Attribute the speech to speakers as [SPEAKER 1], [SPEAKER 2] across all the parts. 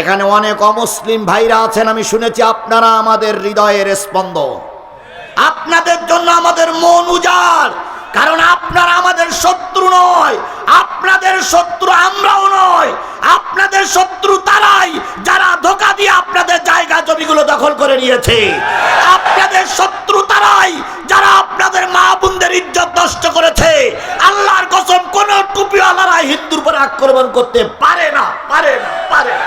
[SPEAKER 1] এখানে অনেক অমুসলিম ভাইরা আছেন, আমি শুনেছি আপনারা আমাদের হৃদয়ের স্পন্দ আপনাদের জন্য আমাদের মন উজাড়, কারণ আপনারা আমাদের শত্রু নয়, আপনাদের শত্রু আমরাও নয়, আপনাদের শত্রু তারাই, যারা ধোকা দিয়ে আপনাদের জায়গা জমিগুলো দখল করে নিয়েছে। আপনাদের শত্রু তারাই, যারা আপনাদের মা বোনদের ইজ্জত নষ্ট করেছে। আল্লাহর কসম, কোন টুপিওয়ালারা হিন্দুর উপর আক্রমণ করতে পারে না পারে না পারে না।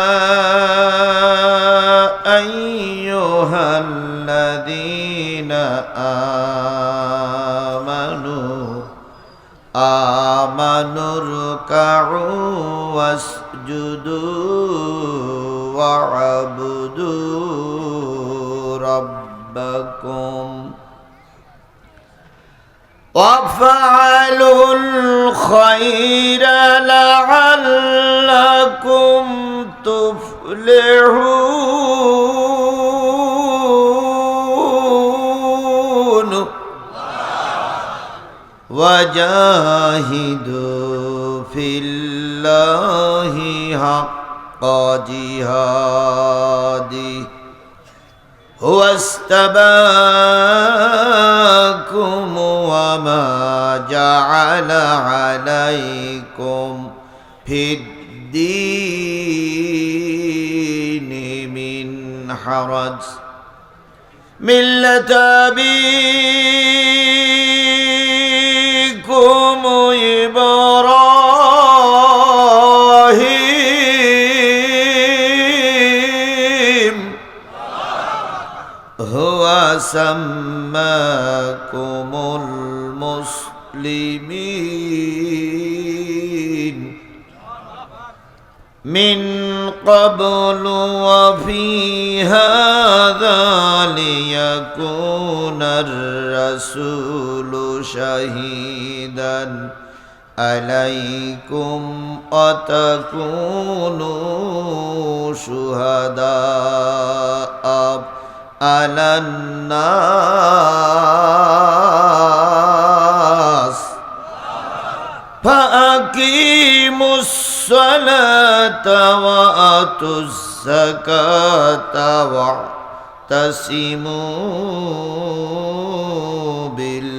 [SPEAKER 2] آمنوا آمنوا اركعوا واسجدوا واعبدوا ربكم وافعلوا الخير لعلكم تفلحون وجاهدوا في الله حق جهاده. هو استباكم وما جعل عليكم في الدين من حرج. ملة أبيكم سماكم المسلمين من قبل وفي هذا ليكون الرسول شهيدا عليكم وتكونوا شهداء على الناس. فأقيموا الصلاة وآتوا الزكاة واعتصموا بالله.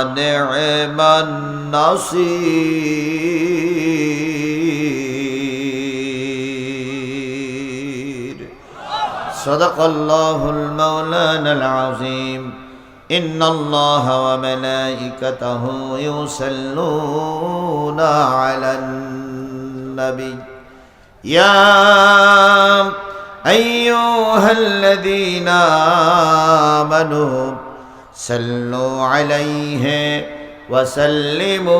[SPEAKER 2] ونعم النصير. صدق الله المولانا العظيم. إن الله وملائكته يصلون على النبي. يا أيها الذين آمنوا صلوا عليه وسلموا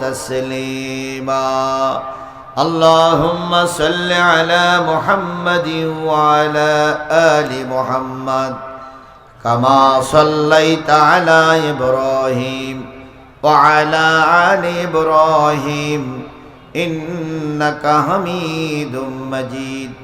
[SPEAKER 2] تسليما. اللهم صل على محمد وعلى آل محمد كما صليت على إبراهيم وعلى آل إبراهيم إنك حميد مجيد.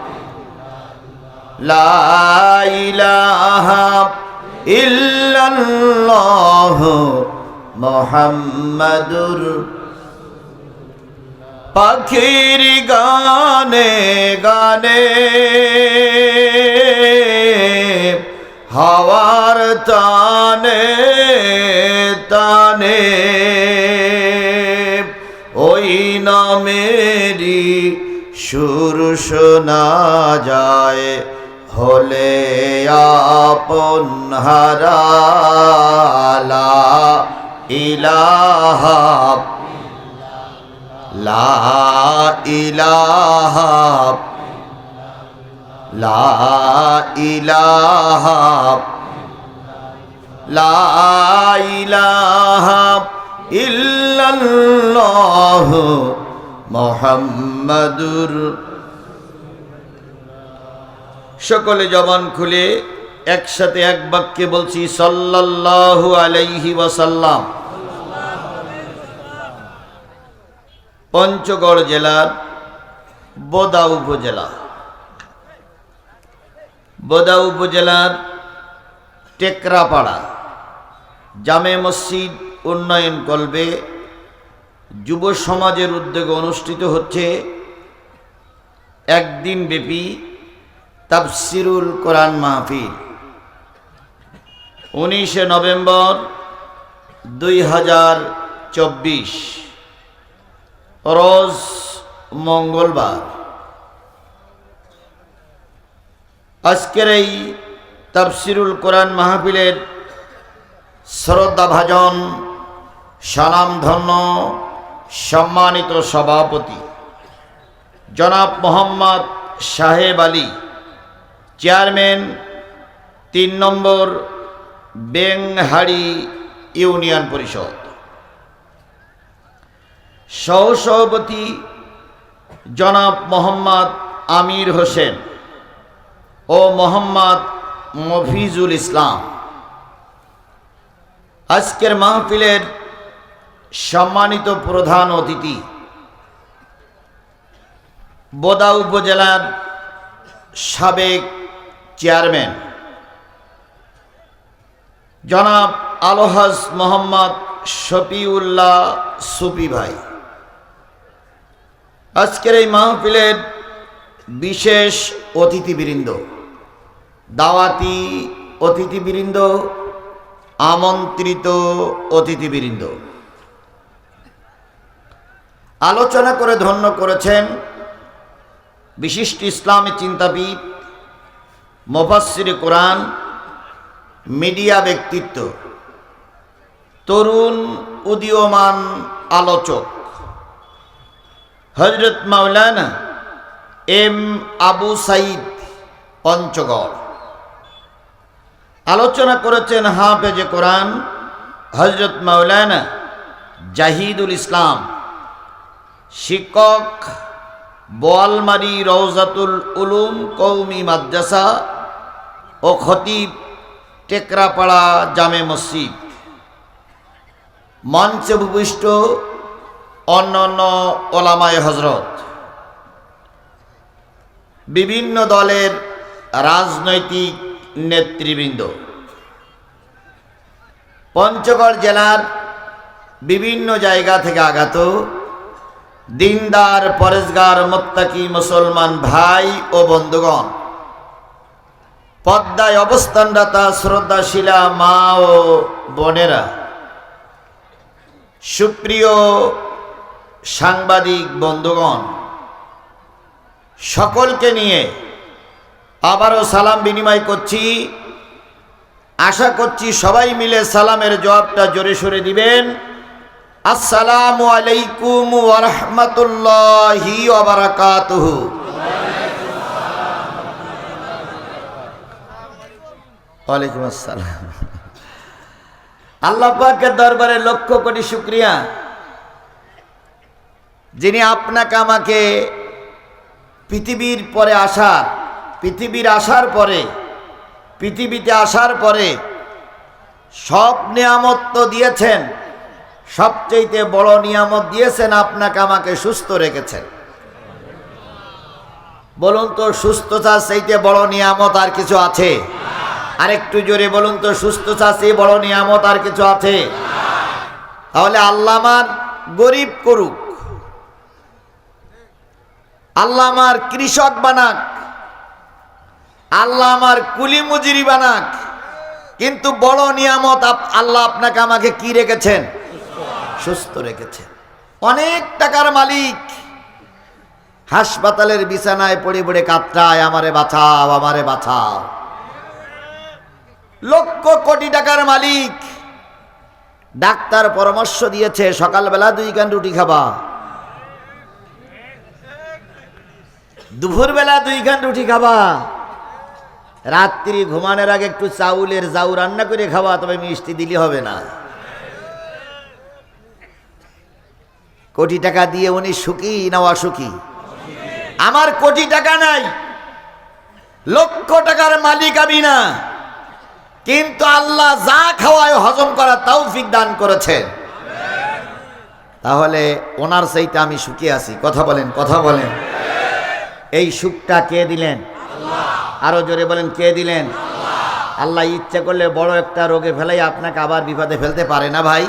[SPEAKER 2] মোহাম্মদুর পাখির গানে গানে হাওয়ার তানে তানে ওই নামেরই সুর শোনা যায়। হলে আপন হারালা ইলাহা লা ইলাহা লা ইলাহা লা ইলাহা ইল্লাল্লাহ মোহাম্মদুর সকলে জবান খুলে একসাথে এক বাক্যে বলছি, সাল্লাল্লাহু আলাইহি ওয়াসাল্লাম। পঞ্চগড় জেলার বোদা উপজেলা। বোদা উপজেলার টেকরাপাড়া জামে মসজিদ উন্নয়ন কল্পে যুব সমাজের উদ্যোগে অনুষ্ঠিত হচ্ছে একদিন ব্যাপী তাফসিরুল কোরআন মাহফিল। উনিশে নভেম্বর দুই হাজার চব্বিশ, রোজ মঙ্গলবার। আজকের এই তাফসিরুল কোরআন মাহফিলের শ্রদ্ধাভাজন, সালামধন্য, সম্মানিত সভাপতি জনাব মোহাম্মদ সাহেব আলী চেয়ারম্যান, তিন নম্বর বেংহাড়ি ইউনিয়ন পরিষদ। সহসভাপতি জনাব মোহাম্মদ আমির হোসেন ও মোহাম্মদ মফিজুল ইসলাম। আজকের মাহফিলের সম্মানিত প্রধান অতিথি বোদা উপজেলার সাবেক চেয়ারম্যান। জনাব আলহাজ মোহাম্মদ শফিউল্লাহ সুপি ভাই। আজকের এই মাহফিলের বিশেষ অতিথিবৃন্দ, দাওয়াতি অতিথিবৃন্দ, আমন্ত্রিত অতিথিবৃন্দ। আলোচনা করে ধন্য করেছেন বিশিষ্ট ইসলামী চিন্তাবিদ মোফাসির কোরআন, মিডিয়া ব্যক্তিত্ব, তরুণ উদীয়মান আলোচক হজরত মাওলানা এম আবু সাইদ পঞ্চগড়। আলোচনা করেছেন হাফেজে কোরআন হজরত মাওলানা জাহিদুল ইসলাম, শিক্ষক বোয়ালমারি রওজাতুল উলুম কৌমি মাদ্রাসা ও খতিব টেকরাপাড়া জামে মসজিদ। মঞ্চে ভূপিষ্ঠ অন্যান্য ওলামায় হজরত বিভিন্ন দলের রাজনৈতিক নেতৃবৃন্দ। পঞ্চগড় জেলার বিভিন্ন জায়গা থেকে আগত দিনদার পরেশগার মোত্তাকি, মুসলমান ভাই ও বন্ধুগণ, পদ্মায় অবস্থানরতা শ্রদ্ধাশীলা মা ও বোনেরা, সুপ্রিয় সাংবাদিক বন্ধুগণ, সকলকে নিয়ে আবারও সালাম বিনিময় করছি। আশা করছি সবাই মিলে সালামের জবাবটা জোরে সরে দিবেন। আসসালামু আলাইকুম ওরহমতুল্লাহি ওবরাকাতুহু ওয়ালাইকুম আসসালাম। আল্লাহ পাকের দরবারে লক্ষ কোটি শুক্রিয়া। যিনি আপনাকে আমাকে পৃথিবীর পরে আসার, পৃথিবীর আসার পরে, পৃথিবীতে আসার পরে সব নিয়ামত তো দিয়েছেন। সবচেয়েতে বড় নিয়ামত দিয়েছেন, আপনাকে আমাকে সুস্থ রেখেছেন। বলুন তো সুস্থতা সেইতে বড় নিয়ামত আর কিছু আছে? আরেকটু জোরে বলুন তো সুস্থতা সেই বড় নিয়ামত আর কিছু আছে? তাহলে আল্লাহ আমার গরিব করুক আল্লাহ আমার কৃষক বানাক আল্লাহ আমার কুলি মজুরি বানাক, কিন্তু বড় নিয়ামত আল্লাহ আপনাকে আমাকে কি রেখেছেন? সুস্থ রেখেছে। অনেক টাকার মালিক। হাসপাতালের বিছানায় পড়ে পড়ে কাতরায় আমারে বাঁচাও আমারে বাঁচাও। লক্ষ কোটি টাকার মালিক। ডাক্তার পরামর্শ দিয়েছে, সকালবেলা দুই কান রুটি খাবা। দুপুরবেলা দুই খান রুটি খাবা। রাত্রি ঘুমানোর আগে একটু চাউলের জাউ রান্না করে খাওয়া তবে মিষ্টি দিলে হবে না। কোটি টাকা দিয়ে উনি সুখী না অসুখী? আমার কোটি টাকা নাই। লক্ষ টাকার মালিক আমি না। কিন্তু আল্লাহ যা খাওয়ায় হজম করা তৌফিক দান করেছেন। তাহলে ওনার সেইটা আমি সুখী আছি। কথা বলেন কথা বলেন। এই সুখটা কে দিলেন? আরও জোরে বলেন, কে দিলেন? আল্লাহ। ইচ্ছা করলে বড় একটা রোগে ফেলাই আপনাকে আবার বিপদে ফেলতে পারে না ভাই।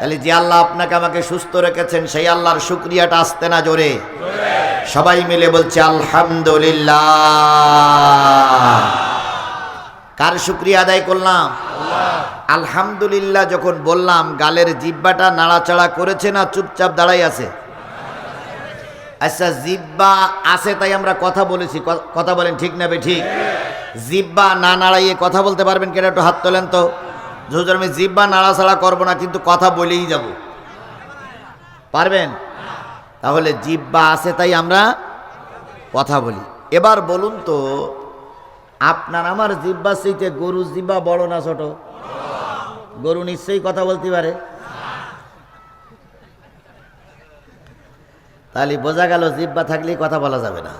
[SPEAKER 2] তাহলে যে আল্লাহ আপনাকে আমাকে সুস্থ রেখেছেন, সেই আল্লাহর শুক্রিয়াটা আসতে না জোরে। সবাই মিলে বলছে, আলহামদুলিল্লাহ। কার শুক্রিয়া আদায় করলাম? আলহামদুলিল্লাহ, যখন বললাম, গালের জিব্বাটা নাড়াচাড়া করেছে না চুপচাপ দাঁড়াই আছে? আচ্ছা জিব্বা আছে তাই আমরা কথা বলেছি। কথা বলেন ঠিক না বে ঠিক? জিব্বা না নাড়াইয়ে কথা বলতে পারবেন কেন একটু হাত তোলেন তো। হুজুর আমি জিব্বা নাড়াছাড়া করব না, কিন্তু কথা বলেই যাব। পারবেন? তাহলে জিব্বা আছে, তাই আমরা কথা বলি। এবার বলুন তো, আপনার আমার জিব্বা সেইতে গরু জিব্বা বড় না ছোট? গরু নিশ্চয়ই কথা বলতে পারে। তাহলে বোঝা গেল জিব্বা থাকলেই কথা বলা যাবে না।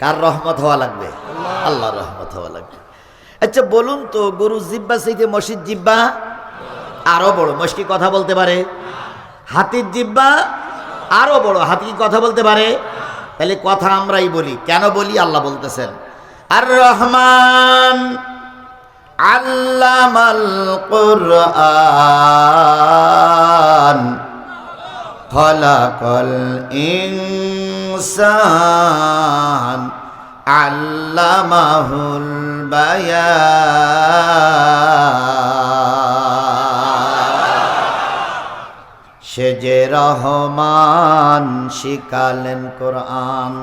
[SPEAKER 2] কার রহমত হওয়া লাগবে? আল্লাহর রহমত হওয়া লাগবে। আচ্ছা বলুন তো, গরু জিব্বা সেইতে মসজিদ জিব্বা আরও বড়। মস্কি কথা বলতে পারে? হাতির জিব্বা আরও বড়। হাতি কথা বলতে পারে? তাহলে কথা আমরাই বলি। কেন বলি? আল্লাহ বলতেছেন। আর রহমান আল্লামাল কোরআন। খলাকল ইনসান। আল্লামাহুল বায়ান সে যে রহমান শিকালেন কোরআন,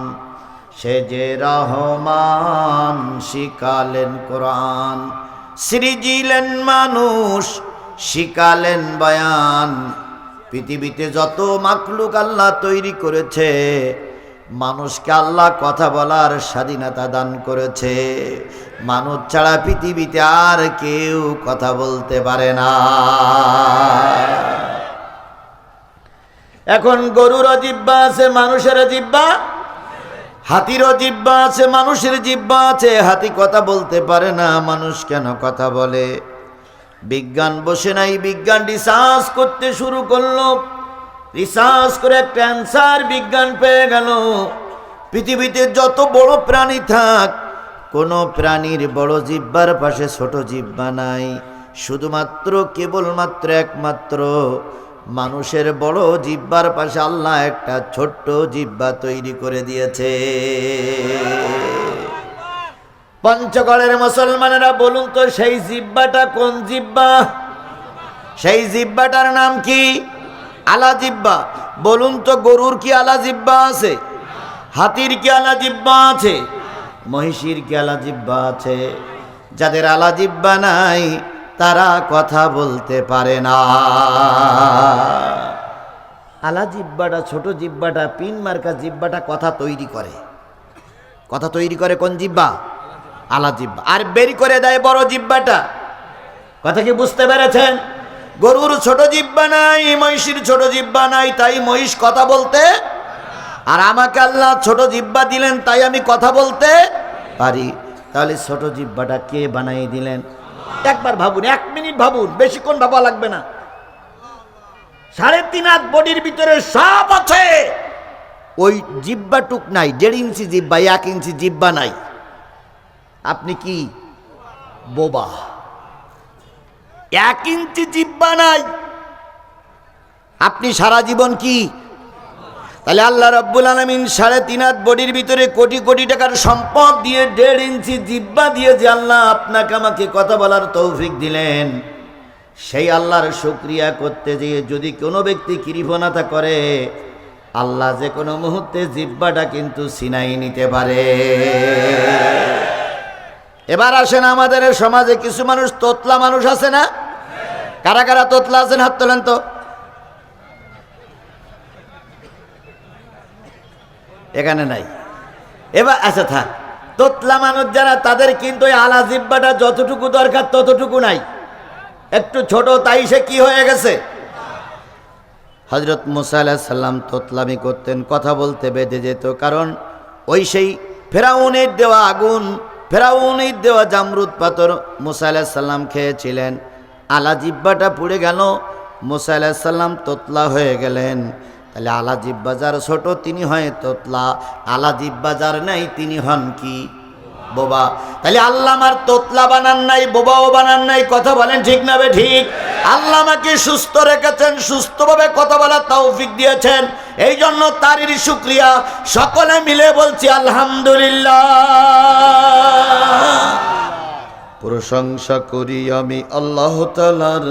[SPEAKER 2] সে যে রহমান শিকালেন কোরআন। সৃজিলেন মানুষ শিকালেন বয়ান। পৃথিবীতে যত মাকলুক আল্লাহ তৈরি করেছে মানুষকে আল্লাহ কথা বলার স্বাধীনতা দান করেছে। মানুষ ছাড়া পৃথিবীতে আর কেউ কথা বলতে পারে না। এখন গরুর জিব্বা আছে মানুষের জিব্বা হাতিরও জিব্বা আছে, মানুষের জিব্বা আছে। হাতি কথা বলতে পারে না, মানুষ কেন কথা বলে? বিজ্ঞান বসে নাই, বিজ্ঞান রিসার্চ করতে শুরু করল। রিসার্চ করে একটা অ্যান্সার বিজ্ঞান পেয়ে গেল। পৃথিবীতে যত বড় প্রাণী থাক, কোনো প্রাণীর বড় জিব্বার পাশে ছোট জিব্বা নাই। শুধুমাত্র, কেবলমাত্র একমাত্র মানুষের বড় জিব্বার পাশে আল্লাহ একটা ছোট্ট জিব্বা তৈরি করে দিয়েছে। পঞ্চগড়ের মুসলমানেরা বলুন তো, সেই জিব্বাটা কোন জিব্বা? সেই জিব্বাটার নাম কি? আলা জিব্বা। বলুন তো গরুর কি আলা জিব্বা আছে? হাতির কি আলা জিব্বা আছে? মহিষীর কি আলা জিব্বা আছে? যাদের আলা জিব্বা নাই, তারা কথা বলতে পারে না। আলা জিব্বাটা, ছোট জিব্বাটা, পিন মার্কা জিব্বাটা কথা তৈরি করে। কথা তৈরি করে কোন জিব্বা? আলা জিব্বা। আর বেরি করে দেয় বড় জিব্বাটা। কথা কি বুঝতে পেরেছেন? গরুর ছোট জিব্বা নাই, মহিষীর ছোট জিব্বা নাই, তাই মহিষ কথা বলতে আর আমাকে আল্লাহ ছোট জিব্বা দিলেন, তাই আমি কথা বলতে পারি। তাহলে ছোট জিব্বাটা কে বানাই দিলেন?
[SPEAKER 1] একবার ভাবুন, এক মিনিট ভাবুন, বেশিক্ষণ ভাবা লাগবে না। সাড়ে তিন হাত বডির ভিতরে সব আছে।
[SPEAKER 2] ওই জিব্বা টুক নাই, দেড় ইঞ্চি জিব্বা, এক ইঞ্চি জিব্বা নাই। আপনি কি? বোবা।
[SPEAKER 1] এক ইঞ্চি জিব্বা নাই।
[SPEAKER 2] আপনি সারা জীবন কি? তাহলে আল্লাহ রব্বুল আলমিন সাড়ে তিন হাত বডির ভিতরে কোটি কোটি টাকার সম্পদ দিয়ে দেড় ইঞ্চি জিব্বা দিয়ে যে আল্লাহ আপনাকে আমাকে কথা বলার তৌফিক দিলেন, সেই আল্লাহর শুক্রিয়া করতে যেয়ে যদি কোনো ব্যক্তি কৃপণতা করে, আল্লাহ যে কোনো মুহূর্তে জিব্বাটা কিন্তু সিনাই নিতে পারে। এবার আসেন আমাদের সমাজে কিছু মানুষ তোতলা মানুষ আছে না? কারা কারা তোতলা আছেন, হাত তোলেন তো। এখানে নাই। এবার আচ্ছা থাক, তোতলা মানুষ যারা, তাদের কিন্তু ওই আলা জিব্বাটা যতটুকু দরকার ততটুকু নাই। একটু ছোট, তাই সে কি হয়ে গেছে? হজরত মুসা সাল্লাম তোতলামি করতেন, কথা বলতে বেঁধে যেত, কারণ ওই সেই ফেরাউনের দেওয়া আগুন, ফেরাউনের দেওয়া জামরুদ পাথর মুসা সাল্লাম খেয়েছিলেন। আলা জিব্বাটা পুড়ে গেল। মুসা সাল্লাম তোতলা হয়ে গেলেন। তাহলে আলা জিব্বা যার ছোট, তিনি হয় তোতলা। আলা জিব্বা যার নাই, তিনি হন কি? বোবা। তাহলে আল্লাহ আমার তোতলা বানান নাই, বোবাও বানান নাই, কথা বলেন ঠিক না বে ঠিক? আল্লাহ আমাকে সুস্থ রেখেছেন, সুস্থভাবে কথা বলার তৌফিক দিয়েছেন। এই জন্য তারই শুক্রিয়া। সকলে মিলে বলছি, আলহামদুলিল্লাহ। প্রশংসা করি আমি আল্লাহ তালার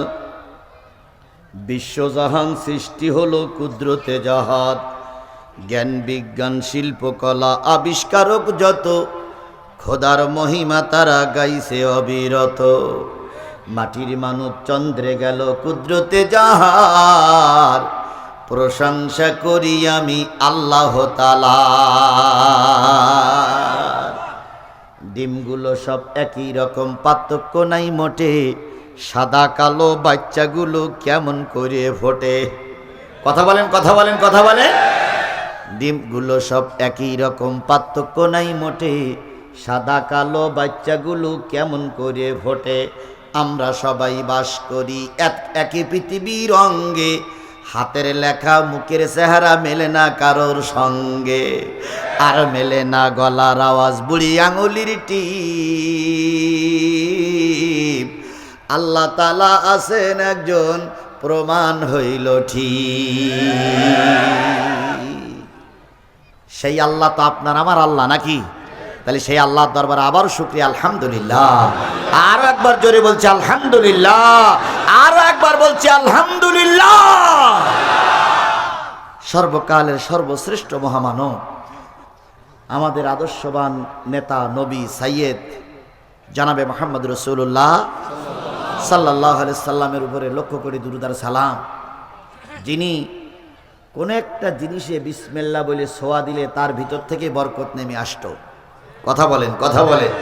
[SPEAKER 2] বিশ্বজাহান সৃষ্টি হলো কুদরতে জাহাদ। জ্ঞান বিজ্ঞান শিল্পকলা আবিষ্কারক যত, খোদার মহিমা তারা গাইছে অবিরত। মাটির মানুষ চন্দ্রে গেল কুদরতে যাহার প্রশংসা করি আমি আল্লাহ তালা ডিমগুলো সব একই রকম, পার্থক্য নাই মোটে। সাদা কালো বাচ্চাগুলো কেমন করে ফোটে? কথা বলেন কথা বলেন কথা বলেন। ডিমগুলো সব একই রকম, পার্থক্য নাই মোটে। সাদা কালো বাচ্চাগুলো কেমন করে ফোটে? আমরা সবাই বাস করি এক একই পৃথিবীর অঙ্গে। হাতের লেখা মুখের চেহারা মেলে না কারোর সঙ্গে, আর মেলে না গলার আওয়াজ বুড়ি আঙুলির টিপ। আল্লাহ তালা আছেন একজন, প্রমাণ হইল ঠিক। সেই আল্লাহ তো আপনার আমার আল্লাহ নাকি? তাহলে সেই আল্লাহ দরবার আবার শুক্রিয়া, আলহামদুলিল্লাহ। আরও একবার জোরে বলছে, আলহামদুলিল্লাহ। আরও একবার বলছি, আলহামদুলিল্লাহ। সর্বকালের সর্বশ্রেষ্ঠ মহামানব, আমাদের আদর্শবান নেতা নবী সাইয়েদ, জানাবে মোহাম্মদ রসুল্লাহ সাল্লাহ সাল্লামের উপরে লক্ষ্য করে দুরুদার সালাম। যিনি কোন একটা জিনিসে বিসমেল্লা বলে সোয়া দিলে তার ভিতর থেকে বরকত নেমে আসতো। কথা বলেন কথা বলেন।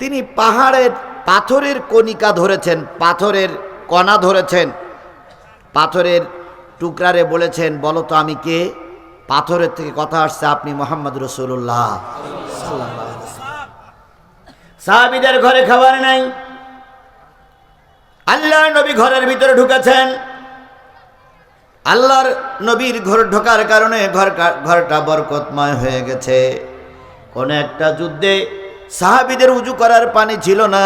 [SPEAKER 2] তিনি পাহাড়ের পাথরের কণিকা ধরেছেন, পাথরের কণা ধরেছেন। পাথরের টুকরারে বলেছেন, বলো তো আমি কে? পাথরের থেকে কথা আসছে, আপনি মোহাম্মদ রসুল্লাহ সাহাবিদের ঘরে খাবার নাই। আল্লাহ নবী ঘরের ভিতরে ঢুকেছেন। আল্লাহর নবীর ঘর ঢোকার কারণে ঘর ঘরটা বরকতময় হয়ে গেছে। কোন একটা যুদ্ধে সাহাবিদের উজু করার পানি ছিল না।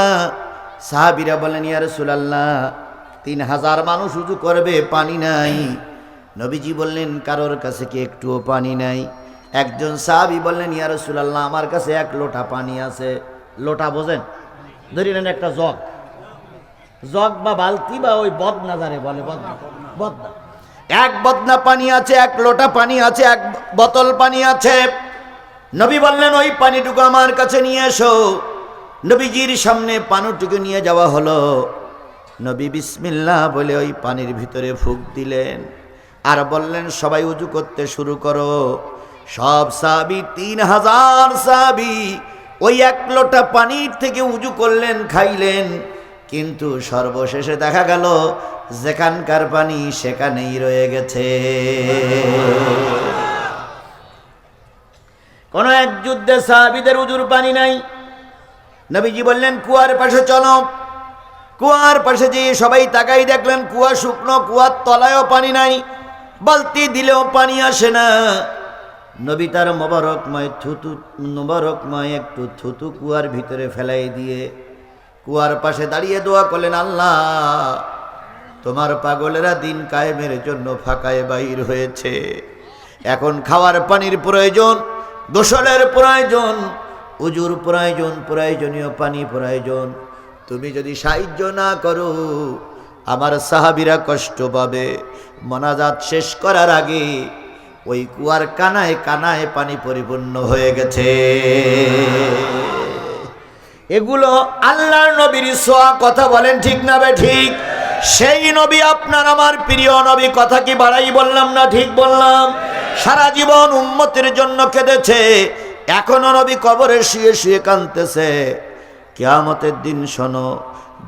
[SPEAKER 2] সাহাবিরা বলেন, ইয়া রাসূলুল্লাহ তিন হাজার মানুষ উজু করবে, পানি নাই। নবীজি বললেন, কারোর কাছে কি একটুও পানি নাই? একজন সাহাবি বললেন, ইয়া রাসূলুল্লাহ, আমার কাছে এক লোটা পানি আছে। লোটা বোঝেন? ধরি নেন একটা জগ। জগ বা বালতি বা ওই বদনা যারে বলে, বদনা বদনা। এক বদনা পানি আছে, এক লোটা পানি আছে, এক বোতল পানি আছে। নবী বললেন, ওই পানিটুকু আমার কাছে নিয়ে এসো। নবীজির সামনে পানিটুকু নিয়ে যাওয়া হলো। নবী বিসমিল্লাহ বলে ওই পানির ভিতরে ফুক দিলেন। আর বললেন, সবাই উজু করতে শুরু করো। সব সাবি তিন হাজার সাবি ওই এক লোটা পানির থেকে উজু করলেন, খাইলেন। কিন্তু সর্বশেষে দেখা গেল, যেখানকার পানি সেখানেই রয়ে গেছে। কোন এক যুদ্ধে সাহাবিদের উজুর পানি নাই। নবীজি বললেন, কুয়ার পাশে চলো। কুয়ার পাশে যেয়ে সবাই তাকাই দেখলেন, কুয়া শুকনো, কুয়ার তলায়ও পানি নাই, বালতি দিলেও পানি আসে না। নবী তার মোবারকময় থুতু, মোবারকময় একটু থুতু কুয়ার ভিতরে ফেলাই দিয়ে কুয়ার পাশে দাঁড়িয়ে দোয়া করলেন, আল্লাহ, তোমার পাগলেরা দিন কায়েমের জন্য ফাঁকায় বাইর হয়েছে। এখন খাওয়ার পানির প্রয়োজন, গোসলের প্রয়োজন, উজুর প্রয়োজন, প্রয়োজনীয় পানি প্রয়োজন তুমি যদি সাহায্য না করো, আমার সাহাবিরা কষ্ট পাবে। মনাজাত শেষ করার আগে ওই কুয়ার কানায় কানায় পানি পরিপূর্ণ হয়ে গেছে। এগুলো আল্লাহর নবীর সোয়া, কথা বলেন ঠিক না বে ঠিক? সেই নবী আপনার আমার প্রিয় নবী, কথা কি বাড়াই বললাম না ঠিক বললাম? সারা জীবন উম্মতের জন্য কেঁদেছে, এখনও নবী কবরে শুয়ে শুয়ে কাঁদতেছে। কেয়ামতের দিন শোনো,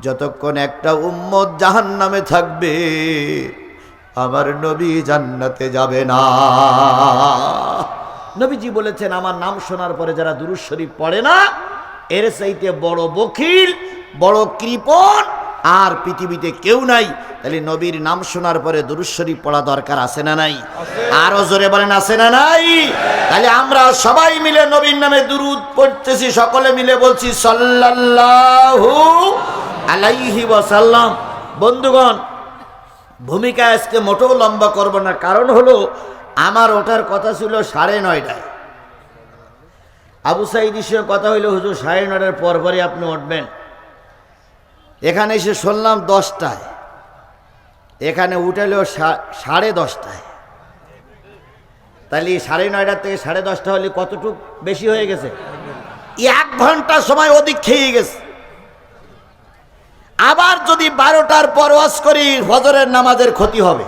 [SPEAKER 2] যতক্ষণ একটা উম্মত জাহান নামে থাকবে, আমার নবী জান্নাতে যাবে না। নবীজি বলেছেন, আমার নাম শোনার পরে যারা দুরুশ্বরী পড়ে না, এর চাইতে বড় বকিল, বড় কৃপণ আর পৃথিবীতে কেউ নাই, তাহলে নবীর নাম শোনার পরে দুরুজ শরীফ পড়া দরকার আছে না নাই? আরও জোরে বলেন, আছে না নাই? তাহলে আমরা সবাই মিলে নবীর নামে দুরুদ পড়তেছি, সকলে মিলে বলছি সাল্লাল্লাহু আলাইহি ওয়াসাল্লাম। বন্ধুগণ, ভূমিকা আজকে মোটেও লম্বা করব না, কারণ হলো আমার ওঠার কথা ছিল সাড়ে নয়টায়। আবু সাইদ সঙ্গে কথা হইল, হুজুর, সাড়ে নটার পর পরে আপনি উঠবেন। এখানে এসে শুনলাম দশটায়। এখানে উঠালেও সা- সাড়ে দশটায়। তাহলে সাড়ে নয়টার থেকে সাড়ে দশটা হলে কতটুক বেশি হয়ে গেছে? এক ঘণ্টা সময় অধিক খেয়ে গেছে। আবার যদি বারোটার পর ওয়াজ করি, ফজরের নামাজের ক্ষতি হবে।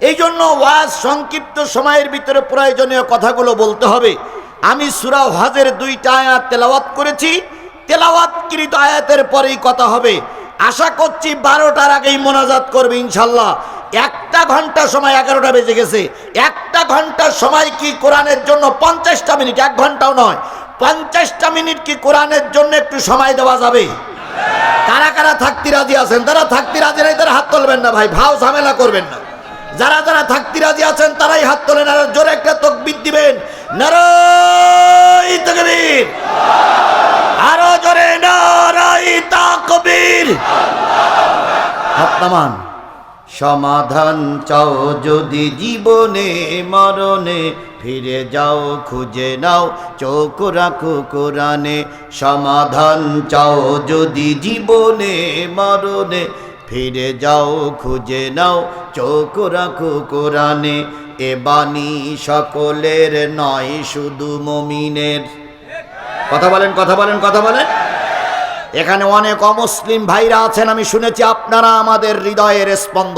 [SPEAKER 2] এই জন্য ওয়াজ সংক্ষিপ্ত সময়ের ভিতরে প্রয়োজনীয় কথাগুলো বলতে হবে। আমি সুরা হজের দুইটা তেলাওয়াত করেছি। তেলাওয়াতকৃত আয়াতের পরেই কথা হবে। আশা করছি বারোটার আগেই মোনাজাত করবে ইনশাল্লাহ। একটা ঘণ্টা সময় এগারোটা বেজে গেছে। একটা ঘণ্টার সময় কি কোরআনের জন্য পঞ্চাশটা মিনিট? এক ঘন্টাও নয়। পঞ্চাশটা মিনিট কি কোরআনের জন্য একটু সময় দেওয়া যাবে? কারা কারা থাকতে রাজি আছেন? তারা থাকতে রাজি নাই, তারা হাত তুলবেন না ভাই। ভাও ঝামেলা করবেন না। যারা যারা থাকতে রাজি আছেন, তারাই হাত তোলেন আর জোরে একটা তকবির দিবেন। নারাই তকবীর। আরও জোরে, নারাই হাত নামান সমাধান চাও যদি জীবনে, মরণে ফিরে যাও, খুঁজে নাও, চোখ রাখো কোরআনে। সমাধান চাও যদি জীবনে, মরণে ফিরে যাও, খুঁজে নাও, চোখ রাখো কোরআনে। এ বাণী সকলের নয়, শুধু মমিনের। কথা বলেন কথা বলেন কথা বলেন। এখানে অনেক অমুসলিম ভাইরা আছেন, আমি শুনেছি আপনারা আমাদের হৃদয়ের স্পন্দ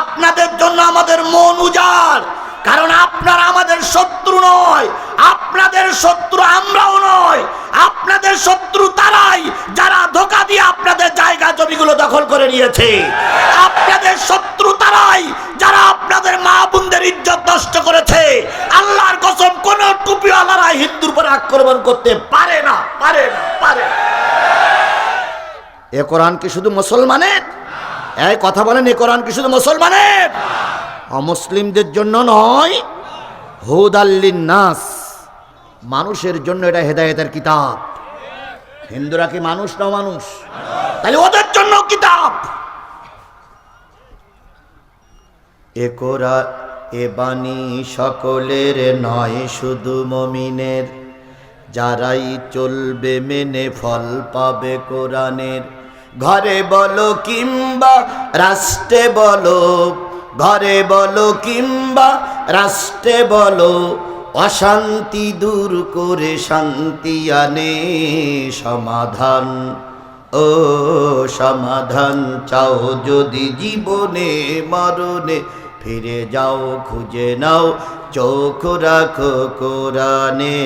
[SPEAKER 2] আপনাদের জন্য আমাদের মন উজাড়, কারণ আপনারা আমাদের শত্রু নয়। আপনাদের শত্রু আমরাও নয়, আপনাদের শত্রু তারাই যারা ধোকা দিয়ে আপনাদের জায়গা জমিগুলো দখল করে নিয়েছে। আপনাদের শত্রু তারাই যারা আপনাদের মা বোনদের ইজ্জত নষ্ট করেছে। আল্লাহর কসম, কোন টুপিওয়ালারা হিন্দুর উপর আক্রমণ করতে পারে না পারে না, পারে এ কোরআন কি শুধু মুসলমানের? এই কথা বলেন, এ কোরআন কি শুধু মুসলমানের? অমুসলিমদের জন্য নয় হুদাল্লিন নাস মানুষের জন্য এটা হেদায়েতের কিতাব। হিন্দুরা কি মানুষ না মানুষ? তাহলে ওদের জন্য কিতাব। এ কোরআ এ বাণী সকলের নয়, শুধু মমিনের। যারাই চলবে মেনে ফল পাবে কোরআনের। ঘরে বলো কিংবা রাষ্ট্রে বলো, ঘরে বলো কিংবা রাষ্ট্রে বলো অশান্তি দূর করে শান্তি আনে সমাধান। ও সমাধান চাও যদি জীবনে মরণে, ফিরে যাও, খুঁজে নাও, চোখ রাখো কোরআনে।